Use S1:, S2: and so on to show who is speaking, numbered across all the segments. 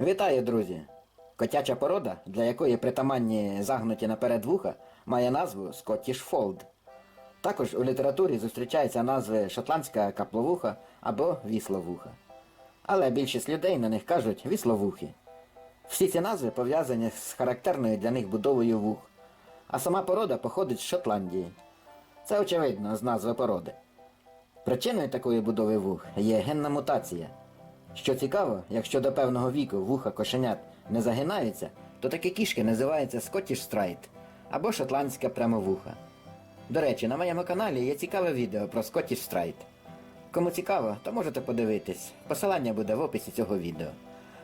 S1: Вітаю, друзі! Котяча порода, для якої притаманні загнуті наперед вуха, має назву Scottish Fold. Також у літературі зустрічаються назви шотландська капловуха або вісловуха. Але більшість людей на них кажуть вісловухи. Всі ці назви пов'язані з характерною для них будовою вух, а сама порода походить з Шотландії. Це очевидно з назви породи. Причиною такої будови вух є генна мутація. Що цікаво, якщо до певного віку вуха кошенят не загинаються, то такі кішки називаються Scottish Straight або шотландська прямовуха. До речі, на моєму каналі є цікаве відео про Scottish Straight. Кому цікаво, то можете подивитись. Посилання буде в описі цього відео.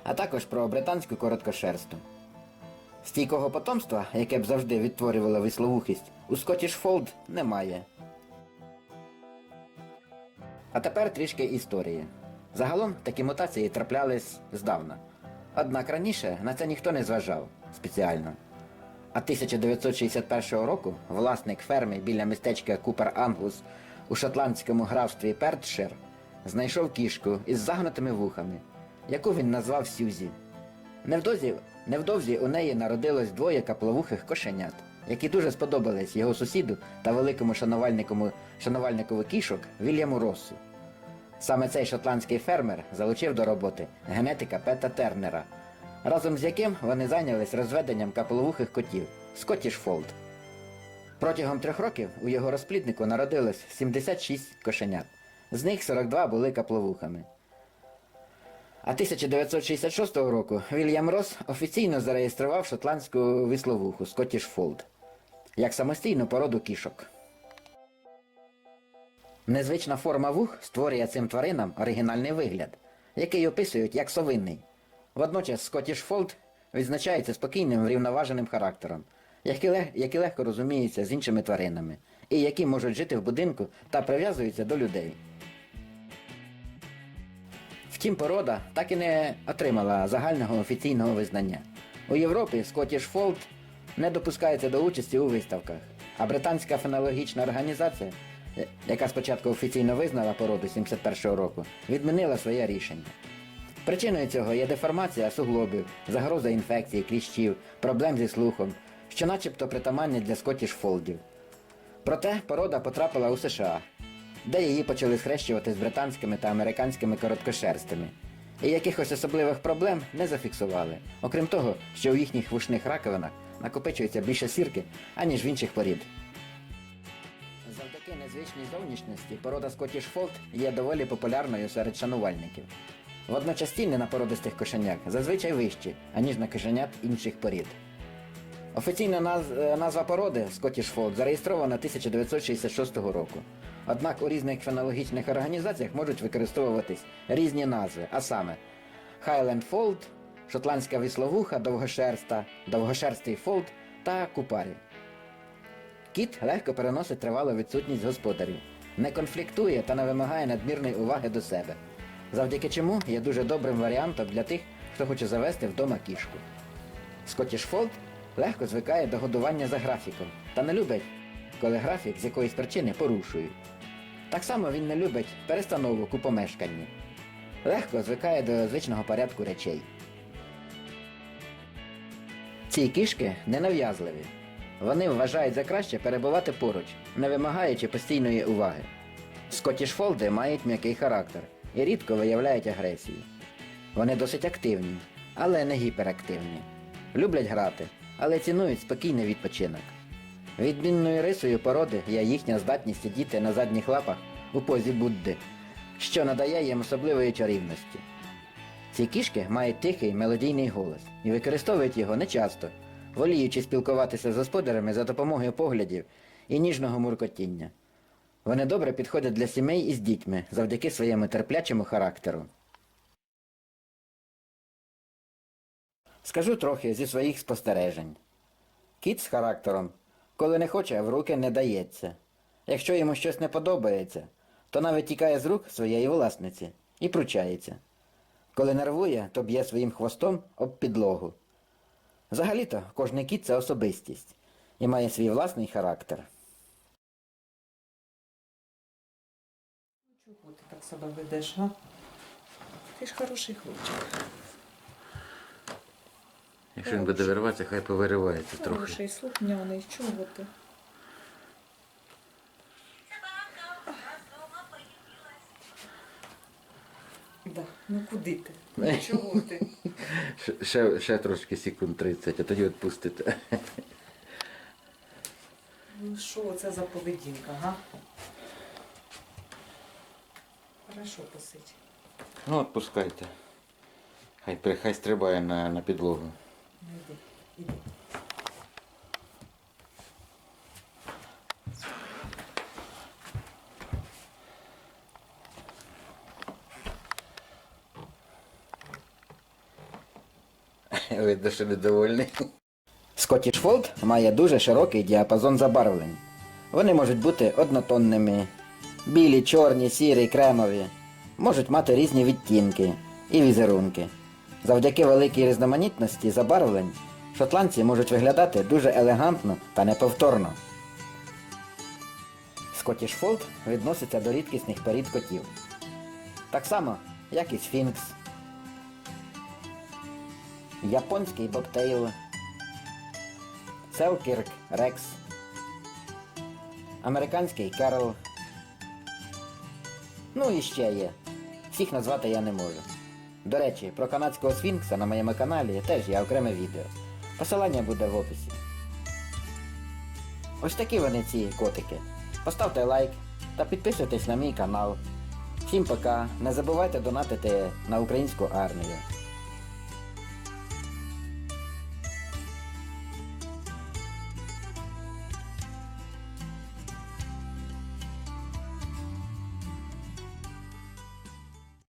S1: А також про британську короткошерсту. Стійкого потомства, яке б завжди відтворювало висловухість, у Scottish Fold немає. А тепер трішки історії. Загалом такі мутації траплялись здавна. Однак раніше на це ніхто не зважав спеціально. А 1961 року власник ферми біля містечка Купер Ангус у шотландському графстві Пертшир знайшов кішку із загнутими вухами, яку він назвав Сюзі. Невдовзі, невдовзі у неї народилось двоє капловухих кошенят, які дуже сподобались його сусіду та великому шанувальникові кішок Вільяму Россу. Саме цей шотландський фермер залучив до роботи генетика Пета Тернера, разом з яким вони зайнялись розведенням капловухих котів Scottish Fold. Протягом трьох років у його розпліднику народилось 76 кошенят, з них 42 були капловухами. А 1966 року Вільям Росс офіційно зареєстрував шотландську Scottish Fold як самостійну породу кішок. Незвична форма вух створює цим тваринам оригінальний вигляд, який описують як совинний. Водночас Fold відзначається спокійним врівноваженим характером, який, лег- який легко розуміється з іншими тваринами, і які можуть жити в будинку та прив'язуються до людей. Втім, порода так і не отримала загального офіційного визнання. У Європі Fold не допускається до участі у виставках, а британська фенологічна організація, яка спочатку офіційно визнала породу 71-го року, відмінила своє рішення. Причиною цього є деформація суглобів, загроза інфекцій, кліщів, проблем зі слухом, що начебто притаманні для Foldів. Проте порода потрапила у США, де її почали схрещувати з британськими та американськими короткошерстими. І якихось особливих проблем не зафіксували, окрім того, що у їхніх вушних раковинах накопичується більше сірки, аніж в інших порід. Незвичній зовнішності порода Scottish Fold є доволі популярною серед шанувальників. Водночас ціни на породистих кошеняк зазвичай вищі, аніж на кошенят інших порід. Офіційна наз- е, назва породи Scottish Fold зареєстрована 1966 року. Однак у різних фенологічних організаціях можуть використовуватись різні назви, а саме Highland Fold, шотландська вісловуха, довгошерста, довгошерстий фолд та купарі. Кіт легко переносить тривалу відсутність господарів, не конфліктує та не вимагає надмірної уваги до себе, завдяки чому є дуже добрим варіантом для тих, хто хоче завести вдома кішку. Fold легко звикає до годування за графіком та не любить, коли графік з якоїсь причини порушують. Так само він не любить перестановок у помешканні. Легко звикає до звичного порядку речей. Ці кішки ненав'язливі. Вони вважають за краще перебувати поруч, не вимагаючи постійної уваги. Fold мають м'який характер і рідко виявляють агресію. Вони досить активні, але не гіперактивні. Люблять грати, але цінують спокійний відпочинок. Відмінною рисою породи є їхня здатність сидіти на задніх лапах у позі Будди, що надає їм особливої чарівності. Ці кішки мають тихий мелодійний голос і використовують його нечасто, воліючи спілкуватися з господарями за допомогою поглядів і ніжного муркотіння. Вони добре підходять для сімей із дітьми завдяки своєму терплячому характеру. Скажу трохи зі своїх спостережень. Кіт з характером, коли не хоче, в руки не дається. Якщо йому щось не подобається, то навіть тікає з рук своєї власниці і пручається. Коли нервує, то б'є своїм хвостом об підлогу. Взагалі-то кожний кіт це особистість і має свій власний характер.
S2: Чого ти так себе ведеш, а? Ти ж хороший хлопчик.
S1: Якщо він буде вириватися, хай повиривається трохи.
S2: Хороший слухняний, чого ти? Да, ну куди ти? Чого ти?
S1: Ще- Ще, трошки секунд 30, а тоді відпустите.
S2: Ну що це за поведінка, га? Хорошо посидь.
S1: Ну, відпускайте. Хай, при- хай стрибає на, на підлогу.
S2: Ну йди, іди.
S1: Видно, що недовольний. Fold має дуже широкий діапазон забарвлень. Вони можуть бути однотонними, білі, чорні, сірі, кремові, можуть мати різні відтінки і візерунки. Завдяки великій різноманітності забарвлень шотландці можуть виглядати дуже елегантно та неповторно. Fold відноситься до рідкісних порід котів. Так само, як і сфінкс, японський бобтейл, Селкірк Рекс, американський Керл. Ну і ще є. Всіх назвати я не можу. До речі, про канадського сфінкса на моєму каналі теж є окреме відео. Посилання буде в описі. Ось такі вони ці котики. Поставте лайк та підписуйтесь на мій канал. Всім пока. Не забувайте донатити на українську армію.